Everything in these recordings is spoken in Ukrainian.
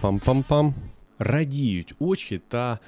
Пам-пам-пам. Радіють очі та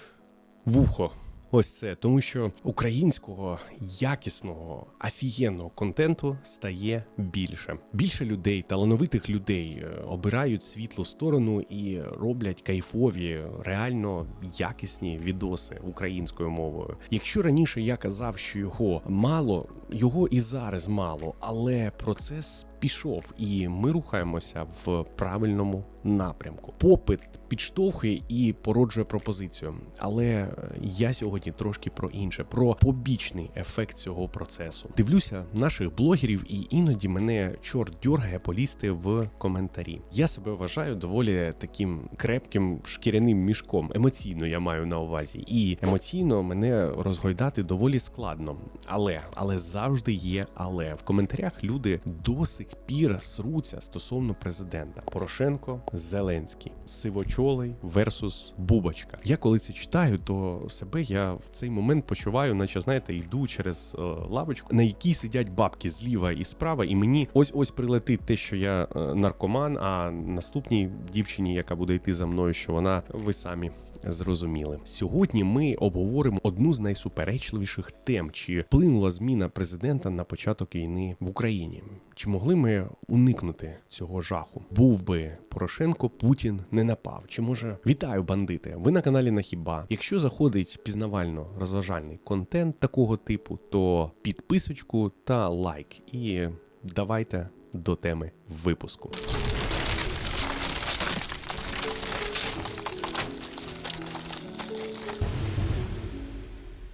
вухо. Ось це, тому що українського якісного афієнного контенту стає більше. Більше людей, талановитих людей е, обирають світлу сторону і роблять кайфові, реально якісні відоси українською мовою. Якщо раніше я казав, що його мало, його і зараз мало, але процес пішов, і ми рухаємося в правильному напрямку. Попит підштовхує і породжує пропозицію. Але е, я сьогодні трошки про інше, про побічний ефект цього процесу. Дивлюся наших блогерів, і іноді мене чорт дьоргає полізти в коментарі. Я себе вважаю доволі таким крепким шкіряним мішком. Емоційно я маю на увазі, і емоційно мене розгойдати доволі складно. Але але завжди є. Але в коментарях люди до сих пір сруться стосовно президента Порошенко, Зеленський, Сивочолий версус Бубочка. Я коли це читаю, то себе я в цей момент почуваю, наче знаєте, йду через е, лавочку, на якій сидять бабки зліва і справа, і мені ось ось прилетить те, що я е, наркоман. А наступній дівчині, яка буде йти за мною, що вона ви самі. Зрозуміли сьогодні. Ми обговоримо одну з найсуперечливіших тем: чи вплинула зміна президента на початок війни в Україні? Чи могли ми уникнути цього жаху? Був би Порошенко, Путін не напав. Чи може вітаю, бандити? Ви на каналі Нахіба? Якщо заходить пізнавально розважальний контент такого типу, то підписочку та лайк. І давайте до теми випуску.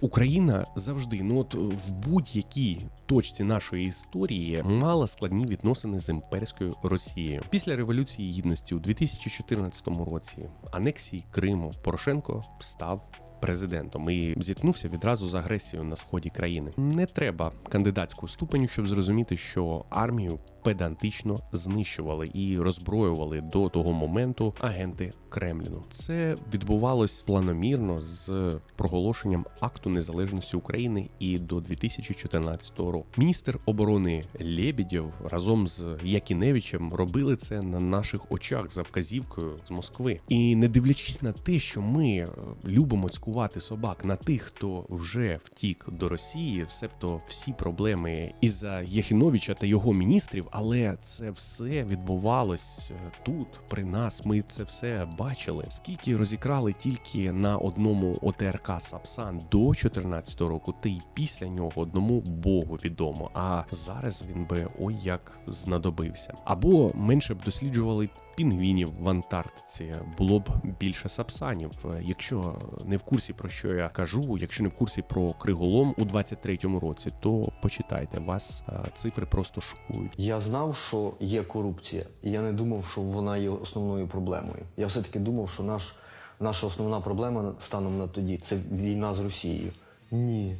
Україна завжди, ну от в будь-якій точці нашої історії мала складні відносини з імперською Росією. Після революції гідності у 2014 році анексії Криму Порошенко став. Президентом і зіткнувся відразу з агресією на сході країни. Не треба кандидатського ступеню, щоб зрозуміти, що армію педантично знищували і роззброювали до того моменту агенти Кремліну. Це відбувалось планомірно з проголошенням акту незалежності України і до 2014 року. Міністр оборони Лєбідєв разом з Якіневичем робили це на наших очах за вказівкою з Москви. І не дивлячись на те, що ми е, любимо цькувати собак на тих, хто вже втік до Росії, себто всі проблеми із-за Яхіновича та його міністрів, але це все відбувалось е, тут, при нас. Ми це все бачили. Скільки розікрали тільки на одному ОТРК Сапсан до 2014 року, та й після нього одному Богу відомо. А зараз він би ой як знадобився. Або менше б досліджували пінгвінів в Антарктиці, було б більше сапсанів. Якщо не в курсі про що я кажу, якщо не в курсі про криголом у 23-му році, то почитайте вас е, цифри просто шокують. Я знав, що є корупція, і я не думав, що вона є основною проблемою. Я все-таки думав, що наш, наша основна проблема станом на тоді це війна з Росією. Ні.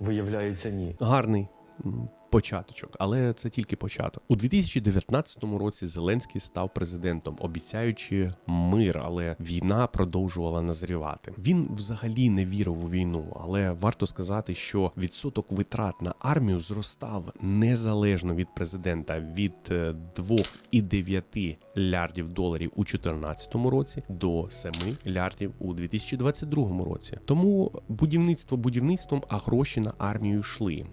Виявляється, ні. гарний початочок, але це тільки початок. У 2019 році Зеленський став президентом, обіцяючи мир, але війна продовжувала назрівати. Він взагалі не вірив у війну, але варто сказати, що відсоток витрат на армію зростав незалежно від президента від е, 2,9 мільярдів доларів у 2014 році до 7 мільярдів у 2022 році. Тому будівництво будівництвом, а гроші на армію йшли.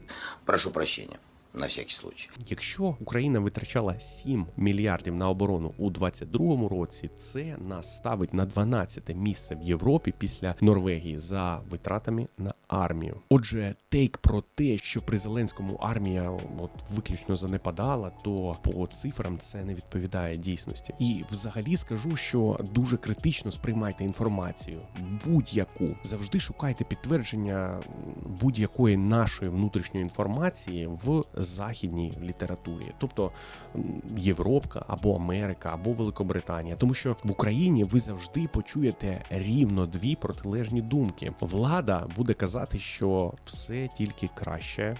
Прошу прощения, на всякий случай. Якщо Україна витрачала 7 мільярдів на оборону у 2022 році, це нас ставить на 12 місце в Європі після Норвегії за витратами на армію. Отже, тейк про те, що при Зеленському армія от виключно занепадала, то по цифрам це не відповідає дійсності. І взагалі скажу, що дуже критично сприймайте інформацію, будь-яку завжди шукайте підтвердження будь-якої нашої внутрішньої інформації в західній літературі, тобто Європа або Америка, або Великобританія, тому що в Україні ви завжди почуєте рівно дві протилежні думки. Влада буде казати, що все тільки краще.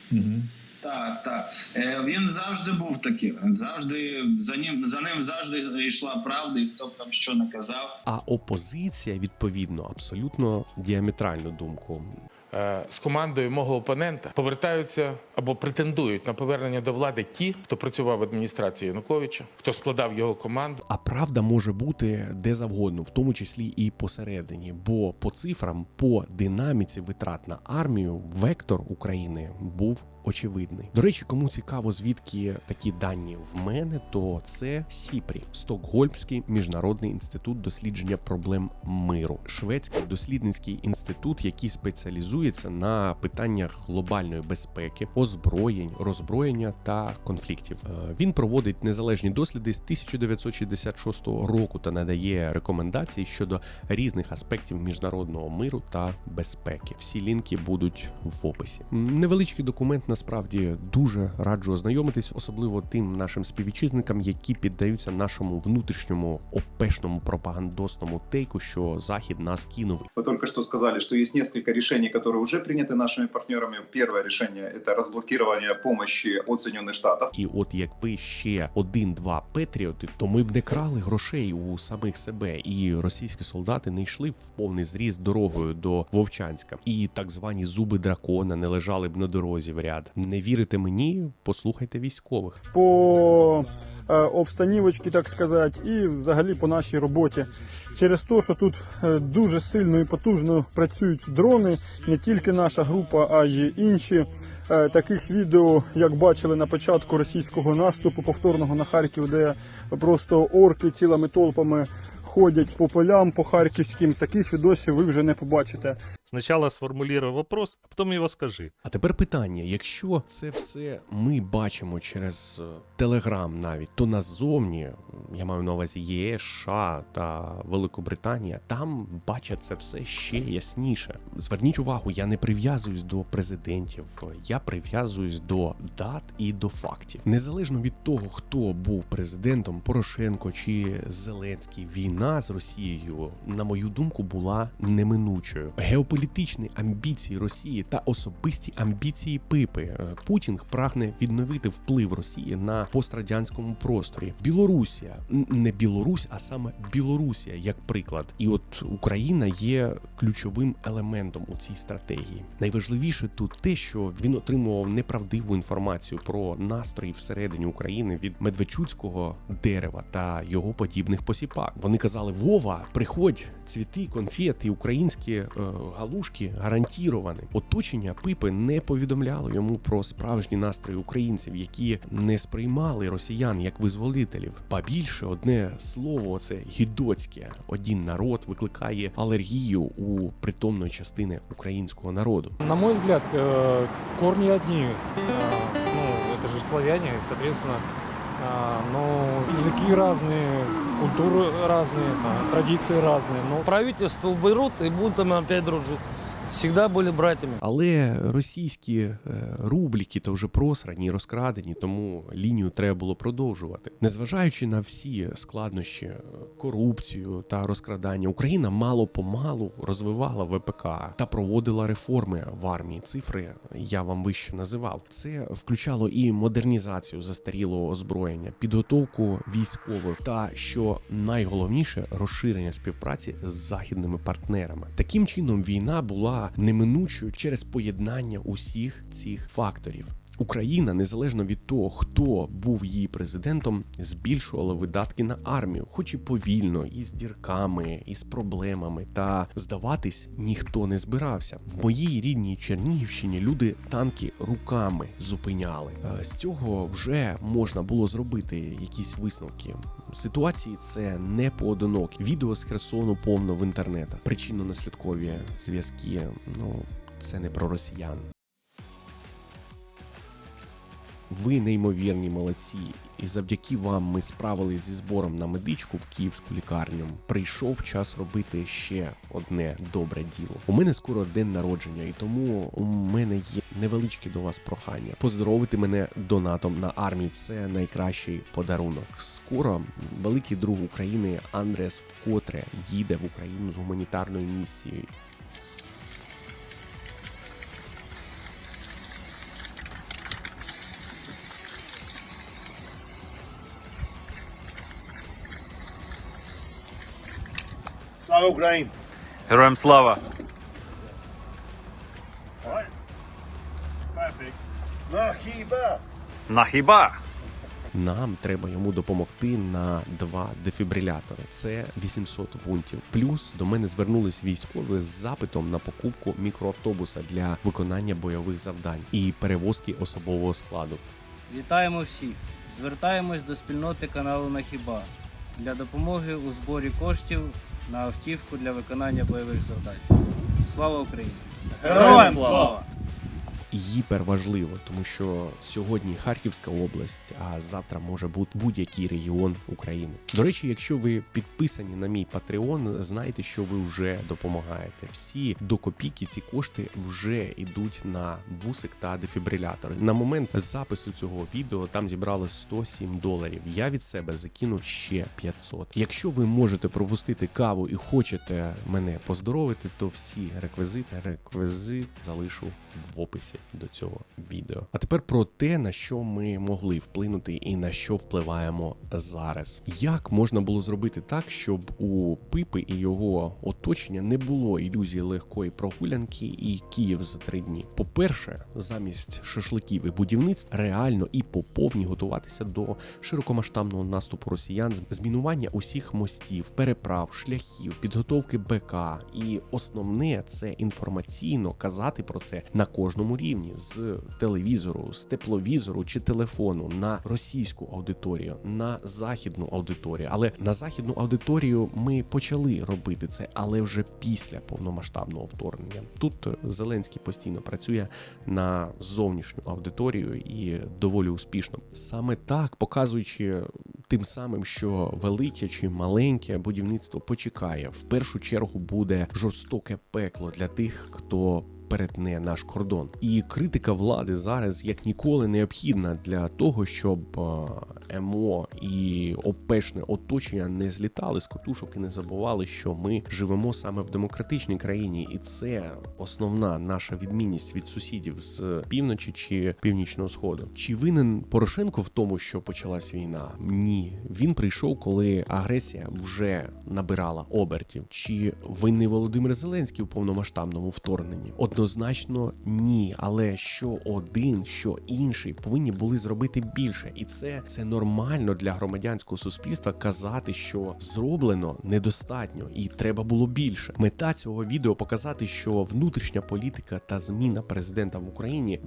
Так, так. Е, він завжди був таким. Завжди за ним за ним завжди йшла правда, і хто б там що наказав. А опозиція відповідно абсолютно діаметральну думку. Е, з командою мого опонента повертаються або претендують на повернення до влади ті, хто працював в адміністрації Януковича, хто складав його команду. А правда може бути де завгодно, в тому числі і посередині. Бо по цифрам, по динаміці витрат на армію, вектор України був очевидний. До речі, кому цікаво, звідки такі дані в мене, то це Сіпрі, Стокгольмський міжнародний інститут дослідження проблем миру, шведський дослідницький інститут, який спеціалізується на питаннях глобальної безпеки, озброєнь, роззброєння та конфліктів. Е, Він проводить незалежні досліди з 1966 року та надає рекомендації щодо різних аспектів міжнародного миру та безпеки. Всі лінки будуть в описі. Невеличкий документ насправді дуже раджу ознайомитись, особливо тим нашим співвітчизникам, які піддаються нашому внутрішньому опешному пропагандосному тейку, що захід нас кинув Вы только что сказали, что есть несколько решений, которые уже приняты нашими партнерами. Первое решение – это разблокирование помощи от Соединенных Штатов. І от якби ще один-два Петріоти, то ми б не крали грошей у самих себе, і російські солдати не йшли в повний зріст дорогою до Вовчанська, і так звані зуби дракона не лежали б на дорозі в ряд. Не вірите мені? Послухайте військових. по е, обстанівочці, так сказати, і взагалі по нашій роботі. Через те, що тут е, дуже сильно і потужно працюють дрони, не тільки наша група, а й інші. Е, Таких відео, як бачили на початку російського наступу, повторного на Харків, де просто орки цілими толпами ходять по полям, по харківським. Таких відосів ви вже не побачите. Сначала сформулируй вопрос, а потом его скажи. А тепер питання: якщо це все ми бачимо через е, Телеграм, навіть то назовні, я маю на увазі ЄС, США та Великобританія, там бачать це все ще ясніше. Зверніть увагу, я не прив'язуюсь до президентів, я прив'язуюсь до дат і до фактів. Незалежно від того, хто був президентом, Порошенко чи Зеленський, війна з Росією, на мою думку, була неминучою. Геополітичні амбіції Росії та особисті амбіції Пипи. Е, Путін прагне відновити вплив Росії на пострадянському просторі. Білорусія не Білорусь, а саме Білорусія, як приклад. І от Україна є ключовим елементом у цій стратегії. Найважливіше тут те, що він отримував неправдиву інформацію про настрої всередині України від Медведчуцького дерева та його подібних посіпак. Вони казали: Вова, приходь, цвіти, конфети, українські е, галушки гарантіровані. Оточення пипи не повідомляло йому про справжні настрої українців, які не сприймали росіян як визволителів. Ба більше одне слово це гідоцьке. Один народ викликає алергію у притомної частини українського народу. На мой взгляд, э, корни одни. Э, Ну, это же славяне, соответственно, э, но языки разные, культуры разные, э, традиции разные. Но Правительство берут и будут там опять дружить. Всегда были братьями. Але російські е, рубліки то вже просрані, і розкрадені, тому лінію треба було продовжувати. Незважаючи на всі складнощі, е, корупцію та розкрадання, Україна мало помалу розвивала ВПК та проводила реформи в армії. Цифри я вам вище називав. Це включало і модернізацію застарілого озброєння, підготовку військових та що найголовніше розширення співпраці з західними партнерами. Таким чином, війна була неминучою через поєднання усіх цих факторів. Україна, незалежно від того, хто був її президентом, збільшувала видатки на армію, хоч і повільно, і з дірками, і з проблемами. Та здаватись ніхто не збирався. В моїй рідній Чернігівщині люди танки руками зупиняли. Е, З цього вже можна було зробити якісь висновки. Ситуації це не поодинокі. Відео з Херсону повно в інтернетах. Причинно-наслідкові зв'язки. Ну це не про росіян. Ви неймовірні молодці, і завдяки вам ми справились зі збором на медичку в київську лікарню. Прийшов час робити ще одне добре діло. У мене скоро день народження, і тому у мене є невеличке до вас прохання. Поздоровити мене донатом на армію. Це найкращий подарунок. Скоро великий друг України Андрес вкотре їде в Україну з гуманітарною місією. Слава Україні! Героям слава! На хіба? На хіба? Нам треба йому допомогти на два дефібрилятори. Це 800 вунтів. Плюс до мене звернулись військові з запитом на покупку мікроавтобуса для виконання бойових завдань і перевозки особового складу. Вітаємо всіх! Звертаємось до спільноти каналу Нахіба для допомоги у зборі коштів на автівку для виконання бойових завдань. Слава Україні! Героям слава! Гіперважливо, тому що сьогодні Харківська область, а завтра може бути будь-який регіон України. До речі, якщо ви підписані на мій Patreon, знайте, що ви вже допомагаєте. Всі до копійки ці кошти вже йдуть на бусик та дефібрилятори. На момент запису цього відео там зібралось 107 доларів. Я від себе закинув ще 500. Якщо ви можете пропустити каву і хочете мене поздоровити, то всі реквізити, реквізит залишу в описі до цього відео. А тепер про те, на що ми могли вплинути і на що впливаємо зараз. Як можна було зробити так, щоб у Пипи і його оточення не було ілюзії легкої прогулянки і Київ за три дні? По-перше, замість шашликів і будівництв реально і по повній готуватися до широкомасштабного наступу росіян, змінування усіх мостів, переправ, шляхів, підготовки БК. І основне це інформаційно казати про це на кожному рівні з телевізору, з тепловізору чи телефону на російську аудиторію, на західну аудиторію. Але на західну аудиторію ми почали робити це, але вже після повномасштабного вторгнення. Тут е, Зеленський постійно працює на зовнішню аудиторію і доволі успішно. Саме так показуючи тим самим, що велике чи маленьке будівництво почекає. В першу чергу буде жорстоке пекло для тих, хто. Перетне наш кордон, і критика влади зараз як ніколи необхідна для того, щоб е, МО і ОПЕшне оточення не злітали з котушок і не забували, що ми живемо саме в демократичній країні, і це основна наша відмінність від сусідів з півночі чи північного сходу. Чи винен Порошенко в тому, що почалась війна? Ні, він прийшов, коли агресія вже набирала обертів. Чи винний Володимир Зеленський у повномасштабному вторгненні? Однозначно ні, але що один, що інший повинні були зробити більше, і це, це нормально для громадянського суспільства казати, що зроблено недостатньо і треба було більше. Мета цього відео показати, що внутрішня політика та зміна президента в Україні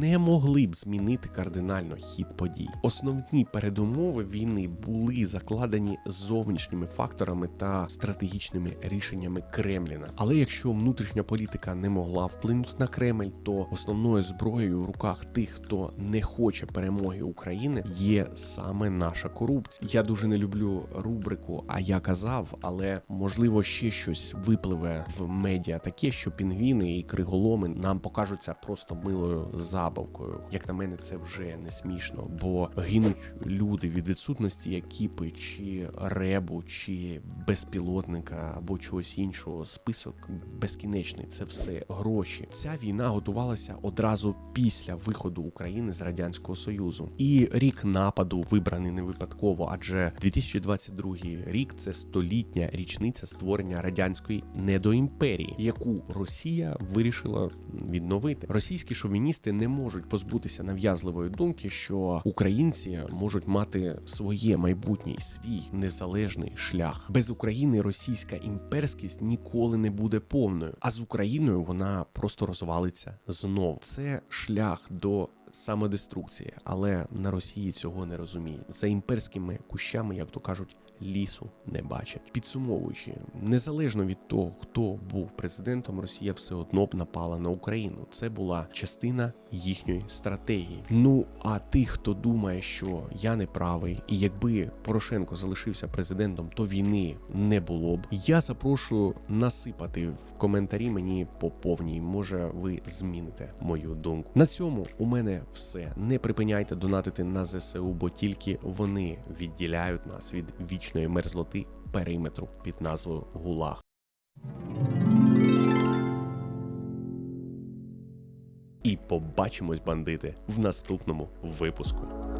не могли б змінити кардинально хід подій. Основні передумови війни були закладені зовнішніми факторами та стратегічними рішеннями Кремліна. Але якщо внутрішня політика не могла вплинути на Кремль, то основною зброєю в руках тих, хто не хоче перемоги України, є саме наша корупція. Я дуже не люблю рубрику, а я казав, але можливо ще щось випливе в медіа таке, що пінгвіни і криголоми нам покажуться просто милою забавкою. Як на мене, це вже не смішно, бо гинуть люди від відсутності екіпи, чи ребу, чи безпілотника або чогось іншого. Список безкінечний. Це все гроші. Ця війна готувалася одразу після виходу України з радянського союзу. І рік нападу вибраний не випадково, адже 2022 рік це столітня річниця створення радянської недоімперії, яку Росія вирішила відновити. Російські шовіністи не можуть позбутися нав'язливої думки, що українці можуть мати своє майбутнє і свій незалежний шлях. Без України російська імперськість ніколи не буде повною, а з Україною вона просто розвалиться знов. Це шлях до самодеструкції, але на Росії цього не розуміють. За імперськими кущами, як то кажуть, лісу не бачать. Підсумовуючи, незалежно від того, хто був президентом, Росія все одно б напала на Україну. Це була частина їхньої стратегії. Ну а тих, хто думає, що я не правий, і якби Порошенко залишився президентом, то війни не було б. Я запрошую насипати в коментарі мені по повній. Може, ви зміните мою думку. На цьому у мене все. Не припиняйте донатити на ЗСУ, бо тільки вони відділяють нас від вічної мерзлоти периметру під назвою ГУЛАГ. І побачимось, бандити, в наступному випуску.